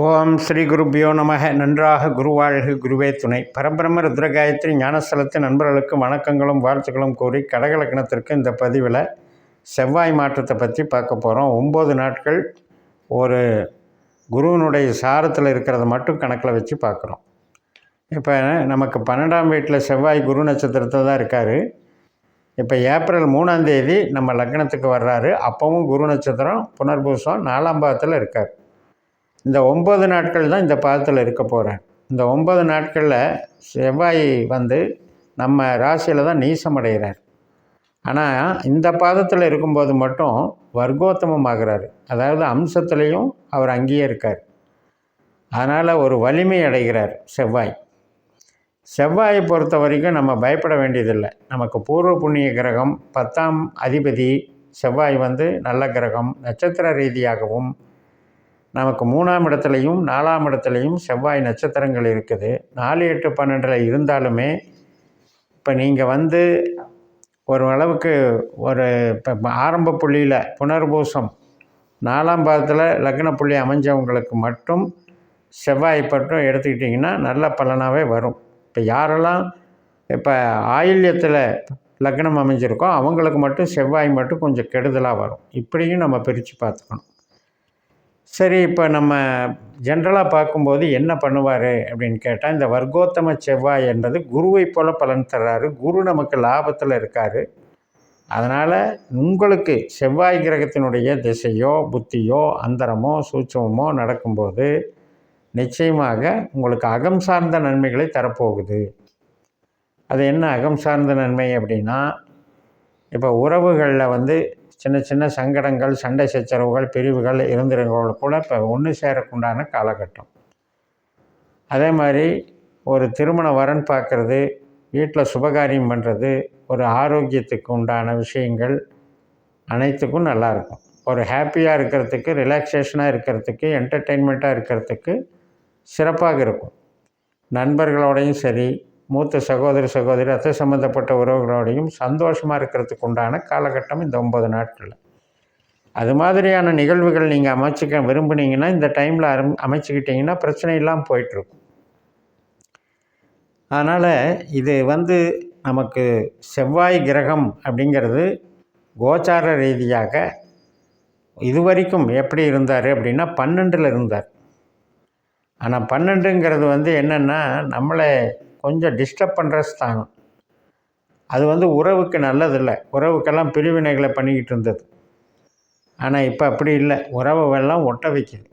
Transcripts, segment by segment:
ஓம் ஸ்ரீ குருபியோ நமக. நன்றாக குருவாழ்கு குருவே துணை. பரபிரம்ம ருத்ரகாயத்ரி ஞானஸ்தலத்தின் நண்பர்களுக்கு வணக்கங்களும் வாழ்த்துக்களும் கூறி கடகலக்கணத்திற்கு இந்த பதிவில் செவ்வாய் மாற்றத்தை பற்றி பார்க்க போகிறோம் ஒம்பது நாட்கள் ஒரு குருவினுடைய சாரத்தில் இருக்கிறத மட்டும் கணக்கில் வச்சு பார்க்குறோம். இப்போ நமக்கு பன்னெண்டாம் வீட்டில் செவ்வாய் குரு நட்சத்திரத்தில் தான் இருக்கார். இப்போ ஏப்ரல் மூணாம் தேதி நம்ம லக்னத்துக்கு வர்றாரு. அப்போவும் குரு நட்சத்திரம் புனர்பூசம் நாலாம் பாகத்தில் இருக்கார். இந்த ஒம்பது நாட்கள் தான் இந்த பாதத்தில் இருக்க போகிறேன் இந்த ஒம்பது நாட்களில் செவ்வாய் வந்து நம்ம ராசியில் தான் நீசமடைகிறார். ஆனால் இந்த பாதத்தில் இருக்கும்போது மட்டும் வர்க்கோத்தமம் ஆகிறார். அதாவது அம்சத்துலேயும் அவர் அங்கேயே இருக்கார். அதனால் ஒரு வலிமை அடைகிறார் செவ்வாய். செவ்வாயை பொறுத்த வரைக்கும் நம்ம பயப்பட வேண்டியதில்லை. நமக்கு பூர்வ புண்ணிய கிரகம் பத்தாம் அதிபதி செவ்வாய் வந்து நல்ல கிரகம் நட்சத்திர ரீதியாகவும் நமக்கு மூணாம் இடத்துலையும் நாலாம் இடத்துலையும் செவ்வாய் நட்சத்திரங்கள் இருக்குது. நாலு எட்டு பன்னெண்டில் இருந்தாலுமே இப்போ நீங்கள் வந்து ஒரு அளவுக்கு ஒரு இப்போ ஆரம்ப புள்ளியில் புனர்பூசம் நாலாம் பாதத்தில் லக்ன புள்ளி அமைஞ்சவங்களுக்கு மட்டும் செவ்வாய் பட்டும் எடுத்துக்கிட்டிங்கன்னா நல்ல பலனாகவே வரும். இப்போ யாரெல்லாம் இப்போ ஆயில்யத்தில் லக்னம் அமைஞ்சிருக்கோ அவங்களுக்கு மட்டும் செவ்வாய் மட்டும் கொஞ்சம் கெடுதலாக வரும். இப்படியும் நம்ம பிரித்து பார்த்துக்கணும். சரி இப்போ நம்ம ஜென்ரலாக பார்க்கும்போது என்ன பண்ணுவார் அப்படின்னு கேட்டால் இந்த வர்க்கோத்தம செவ்வாய் என்பது குருவை போல பலன் தர்றாரு. குரு நமக்கு லாபத்தில் இருக்கார். அதனால் உங்களுக்கு செவ்வாய் கிரகத்தினுடைய திசையோ புத்தியோ அந்தரமோ சூட்சமோ நடக்கும்போது நிச்சயமாக உங்களுக்கு அகம் சார்ந்த நன்மைகளை தரப்போகுது. அது என்ன அகம் சார்ந்த நன்மை அப்படின்னா இப்போ உறவுகளில் வந்து சின்ன சின்ன சங்கடங்கள் சண்டை சச்சரவுகள் பிரிவுகள் இருந்திருந்தவங்க கூட இப்போ ஒன்று சேரக்குண்டான காலகட்டம். அதே மாதிரி ஒரு திருமண வரன் பார்க்குறது வீட்டில் சுபகாரியம் பண்ணுறது ஒரு ஆரோக்கியத்துக்கு உண்டான விஷயங்கள் அனைத்துக்கும் நல்லாயிருக்கும் ஒரு ஹாப்பியாக இருக்கிறதுக்கு ரிலாக்ஸேஷனாக இருக்கிறதுக்கு என்டர்டெயின்மெண்ட்டாக இருக்கிறதுக்கு சிறப்பாக இருக்கும். நண்பர்களோடையும் சரி மூத்த சகோதர சகோதரி ரத்த சம்மந்தப்பட்ட உறவுகளோடையும் சந்தோஷமாக இருக்கிறதுக்கு உண்டான காலகட்டம் இந்த ஒம்பது நாட்களில். அது மாதிரியான நிகழ்வுகள் நீங்கள் அமைச்சிக்க விரும்புனீங்கன்னா இந்த டைமில் அரு அமைச்சிக்கிட்டிங்கன்னா பிரச்சனை இல்லாமல் போயிட்டுருக்கும். அதனால் இது வந்து நமக்கு செவ்வாய் கிரகம் அப்படிங்கிறது கோச்சார ரீதியாக இதுவரைக்கும் எப்படி இருந்தார் அப்படின்னா பன்னெண்டில் இருந்தார். ஆனால் பன்னெண்டுங்கிறது வந்து என்னென்னா நம்மளை கொஞ்சம் டிஸ்டர்ப் பண்ணுற ஸ்தானம். அது வந்து உறவுக்கு நல்லதில்லை. உறவுக்கெல்லாம் பிரிவினைகளை பண்ணிக்கிட்டு இருந்தது. ஆனால் இப்போ அப்படி இல்லை. உறவுகள்லாம் ஒட்ட வைக்குது.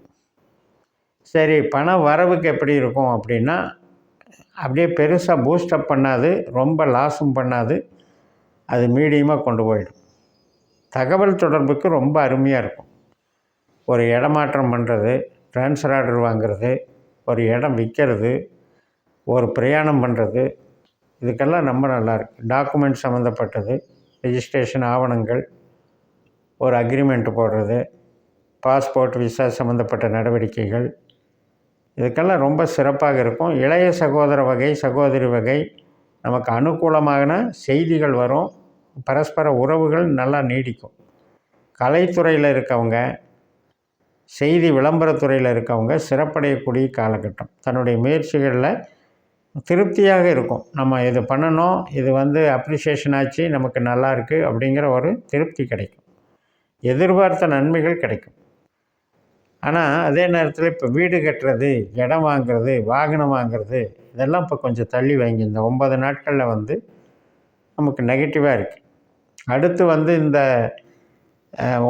சரி பண வரவுக்கு எப்படி இருக்கும் அப்படின்னா அப்படியே பெருசாக பூஸ்டப் பண்ணாது. ரொம்ப லாஸும் பண்ணாது. அது மீடியமாக கொண்டு போயிடும். தகவல் தொடர்புக்கு ரொம்ப அருமையாக இருக்கும். ஒரு இடமாற்றம் பண்ணுறது ட்ரான்ஸ்ஃபர் ஆர்டர் வாங்கிறது ஒரு இடம் விற்கிறது ஒரு பிரயாணம் பண்ணுறது இதுக்கெல்லாம் ரொம்ப நல்லாயிருக்கு டாக்குமெண்ட் சம்மந்தப்பட்டது ரெஜிஸ்ட்ரேஷன் ஆவணங்கள் ஒரு அக்ரிமெண்ட் போடுறது பாஸ்போர்ட் விசா சம்மந்தப்பட்ட நடவடிக்கைகள். இதுக்கெல்லாம் ரொம்ப சிறப்பாக இருக்கும். இளைய சகோதர வகை சகோதரி வகை நமக்கு அனுகூலமான செய்திகள் வரும். பரஸ்பர உறவுகள் நல்லா நீடிக்கும். கலைத்துறையில் இருக்கவங்க செய்தி விளம்பரத்துறையில் இருக்கவங்க சிறப்படையக்கூடிய காலகட்டம். தன்னுடைய முயற்சிகளில் திருப்தியாக இருக்கும். நம்ம இது பண்ணணும் இது வந்து அப்ரிசியேஷன் ஆச்சு நமக்கு நல்லா இருக்குது அப்படிங்கிற ஒரு திருப்தி கிடைக்கும். எதிர்பார்த்த நன்மைகள் கிடைக்கும். ஆனால் அதே நேரத்தில் இப்போ வீடு கட்டுறது இடம் வாங்கிறது வாகனம் வாங்கிறது இதெல்லாம் இப்போ கொஞ்சம் தள்ளி வாங்கி இந்த ஒம்பது நாட்களில் வந்து நமக்கு நெகட்டிவாக இருக்குது அடுத்து வந்து இந்த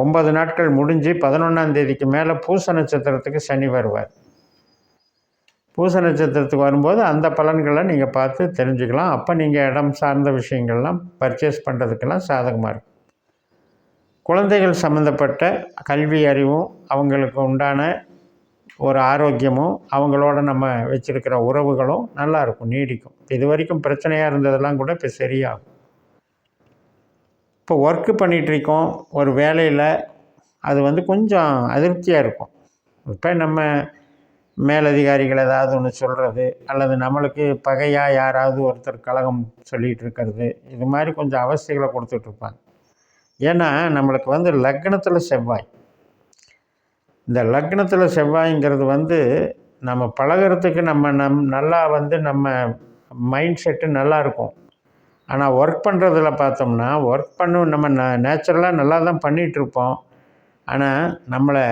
ஒம்பது நாட்கள் முடிஞ்சு பதினொன்றாம் தேதிக்கு மேலே பூச நட்சத்திரத்துக்கு சனி வருவார். பூச நட்சத்திரத்துக்கு வரும்போது அந்த பலன்களை நீங்கள் பார்த்து தெரிஞ்சுக்கலாம். அப்போ நீங்கள் இடம் சார்ந்த விஷயங்கள்லாம் பர்ச்சேஸ் பண்ணுறதுக்கெல்லாம் சாதகமாக இருக்கும். குழந்தைகள் சம்மந்தப்பட்ட கல்வி அறிவும் அவங்களுக்கு உண்டான ஒரு ஆரோக்கியமும் அவங்களோட நம்ம வச்சுருக்கிற உறவுகளும் நல்லாயிருக்கும் நீடிக்கும். இது வரைக்கும் பிரச்சனையாக இருந்ததெல்லாம் கூட இப்போ சரியாகும். இப்போ ஒர்க்கு பண்ணிகிட்ருக்கோம் ஒரு வேலையில் அது வந்து கொஞ்சம் அதிருப்தியாக இருக்கும். இப்போ நம்ம மேலதிகாரிகள் ஏதாவது ஒன்று சொல்கிறது அல்லது நம்மளுக்கு பகையாக யாராவது ஒருத்தர் கழகம் சொல்லிகிட்டு இருக்கிறது இது மாதிரி கொஞ்சம் அவஸ்தைகளை கொடுத்துட்ருப்பாங்க ஏன்னா நம்மளுக்கு வந்து லக்னத்தில் செவ்வாய். இந்த லக்னத்தில் செவ்வாய்ங்கிறது வந்து நம்ம பழகுறதுக்கு நம்ம நம் நல்லா வந்து நம்ம மைண்ட் செட்டு நல்லா இருக்கும். ஆனால் ஒர்க் பண்ணுறதுல பார்த்தோம்னா ஒர்க் பண்ணும் நம்ம ந நேச்சுரலாக நல்லா தான் பண்ணிகிட்ருப்போம் ஆனால் நம்மளை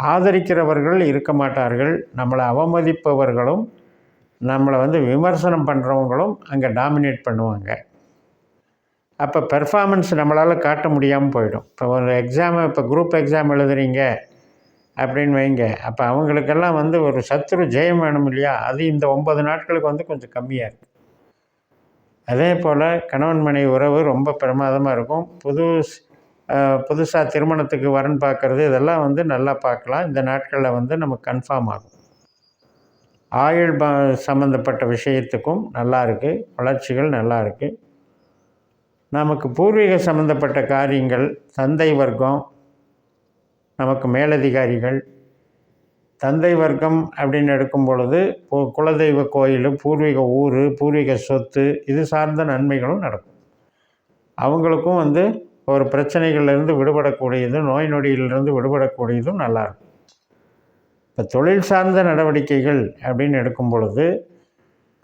ஆதரிக்கிறவர்கள் இருக்க மாட்டார்கள் நம்மளை அவமதிப்பவர்களும் நம்மளை வந்து விமர்சனம் பண்ணுறவங்களும் அங்கே டாமினேட் பண்ணுவாங்க. அப்போ பெர்ஃபார்மன்ஸ் நம்மளால் காட்ட முடியாமல் போயிடும். இப்போ ஒரு எக்ஸாமை இப்போ குரூப் எக்ஸாம் எழுதுறீங்க அப்படின்னு வைங்க. அப்போ அவங்களுக்கெல்லாம் வந்து ஒரு சத்துரு ஜெயம் வேணும் இல்லையா? அது இந்த ஒம்பது நாட்களுக்கு வந்து கொஞ்சம் கம்மியாக இருக்குது அதே போல் கணவன் மனைவி உறவு ரொம்ப பிரமாதமாக இருக்கும். புது புதுசாக திருமணத்துக்கு வரன் பார்க்குறது இதெல்லாம் வந்து நல்லா பார்க்கலாம். இந்த நாட்களில் வந்து நமக்கு கன்ஃபார்ம் ஆகும். ஆயுள் ப சம்மந்தப்பட்ட விஷயத்துக்கும் நல்லா இருக்குது வளர்ச்சிகள் நல்லா இருக்குது நமக்கு பூர்வீக சம்மந்தப்பட்ட காரியங்கள் தந்தை வர்க்கம் நமக்கு மேலதிகாரிகள். தந்தை வர்க்கம் அப்படின்னு எடுக்கும் பொழுது குலதெய்வ கோயில் பூர்வீக ஊர் பூர்வீக சொத்து இது சார்ந்த நன்மைகளும் நடக்கும். அவங்களுக்கும் வந்து ஒரு பிரச்சனைகள்லேருந்து விடுபடக்கூடியதும் நோய் நொடியிலிருந்து விடுபடக்கூடியதும் நல்லாயிருக்கும் இப்போ தொழில் சார்ந்த நடவடிக்கைகள் அப்படின்னு எடுக்கும் பொழுது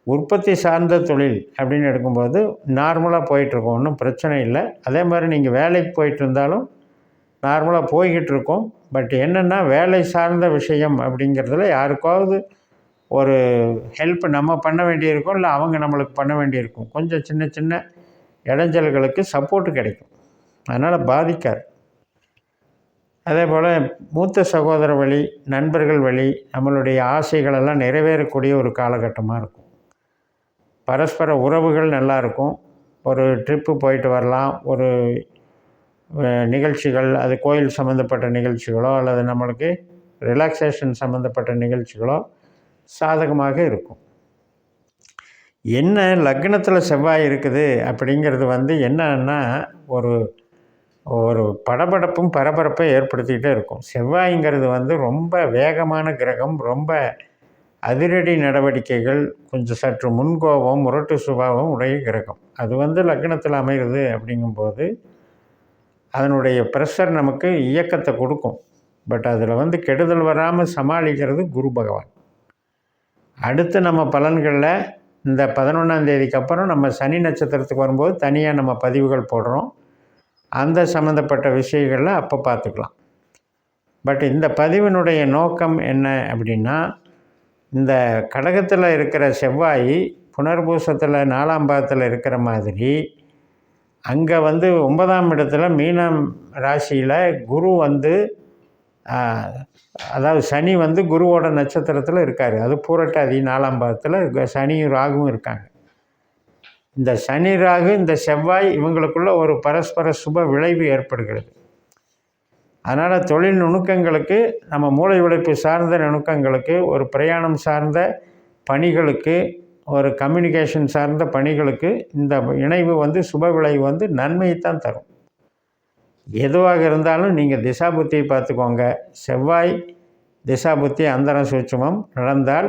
உற்பத்தி சார்ந்த தொழில் அப்படின்னு எடுக்கும்போது நார்மலாக போயிட்டுருக்கோம் ஒன்றும் பிரச்சனை இல்லை. அதே மாதிரி நீங்கள் வேலைக்கு போயிட்டு இருந்தாலும் நார்மலாக போய்கிட்டு இருக்கோம் பட் என்னென்னா வேலை சார்ந்த விஷயம் அப்படிங்கிறதுல யாருக்காவது ஒரு ஹெல்ப் நம்ம பண்ண வேண்டியிருக்கும் இல்லை அவங்க நம்மளுக்கு பண்ண வேண்டியிருக்கும். கொஞ்சம் சின்ன சின்ன இடைஞ்சல்களுக்கு சப்போர்ட்டு கிடைக்கும். அதனால் பாதிக்காது. அதே போல் மூத்த சகோதர வழி நண்பர்கள் வழி நம்மளுடைய ஆசைகளெல்லாம் நிறைவேறக்கூடிய ஒரு காலகட்டமாக இருக்கும். பரஸ்பர உறவுகள் நல்லாயிருக்கும் ஒரு ட்ரிப்பு போயிட்டு வரலாம். ஒரு நிகழ்ச்சிகள் அது கோயில் சம்மந்தப்பட்ட நிகழ்ச்சிகளோ அல்லது நம்மளுக்கு ரிலாக்ஸேஷன் சம்மந்தப்பட்ட நிகழ்ச்சிகளோ சாதகமாக இருக்கும். என்ன லக்னத்தில் செவ்வாய் இருக்குது அப்படிங்கிறது வந்து என்னன்னா ஒரு ஒரு படபடப்பும் பரபரப்பை ஏற்படுத்திக்கிட்டே இருக்கும். செவ்வாய்ங்கிறது வந்து ரொம்ப வேகமான கிரகம் ரொம்ப அதிரடி நடவடிக்கைகள் கொஞ்சம் சற்று முன்கோபம் முரட்டு சுபாவம் உடைய கிரகம். அது வந்து லக்னத்தில் அமைகிறது அப்படிங்கும்போது அதனுடைய ப்ரெஷர் நமக்கு இயக்கத்தை கொடுக்கும். பட் அதில் வந்து கெடுதல் வராமல் சமாளிக்கிறது குரு பகவான். அடுத்து நம்ம பலன்களில் இந்த பதினொன்றாந்தேதிக்கு அப்புறம் நம்ம சனி நட்சத்திரத்துக்கு வரும்போது தனியாக நம்ம பதிவுகள் போடுறோம். அந்த சம்மந்தப்பட்ட விஷயங்களில் அப்போ பார்த்துக்கலாம். பட் இந்த பதிவினுடைய நோக்கம் என்ன அப்படின்னா இந்த கடகத்தில் இருக்கிற செவ்வாய் புனர்பூசத்தில் நாலாம் பாதத்தில் இருக்கிற மாதிரி அங்கே வந்து ஒன்பதாம் இடத்துல மீனம் ராசியில் குரு வந்து அதாவது சனி வந்து குருவோட நட்சத்திரத்தில் இருக்கார். அது பூரட்டாதி நாலாம் பாதத்தில் சனியும் ராகுவும் இருக்காங்க. இந்த சனி ராகு இந்த செவ்வாய் இவங்களுக்குள்ள ஒரு பரஸ்பர சுப விளைவு ஏற்படுகிறது. அதனால் தொழில் நுணுக்கங்களுக்கு நம்ம மூளை உழைப்பு சார்ந்த நுணுக்கங்களுக்கு ஒரு பிரயாணம் சார்ந்த பணிகளுக்கு ஒரு கம்யூனிகேஷன் சார்ந்த பணிகளுக்கு இந்த இணைவு வந்து சுப விளைவு வந்து நன்மையைத்தான் தரும். எதுவாக இருந்தாலும் நீங்கள் திசாபுத்தியை பார்த்துக்கோங்க. செவ்வாய் திசாபுத்தி அந்தர சூட்சமம் நடந்தால்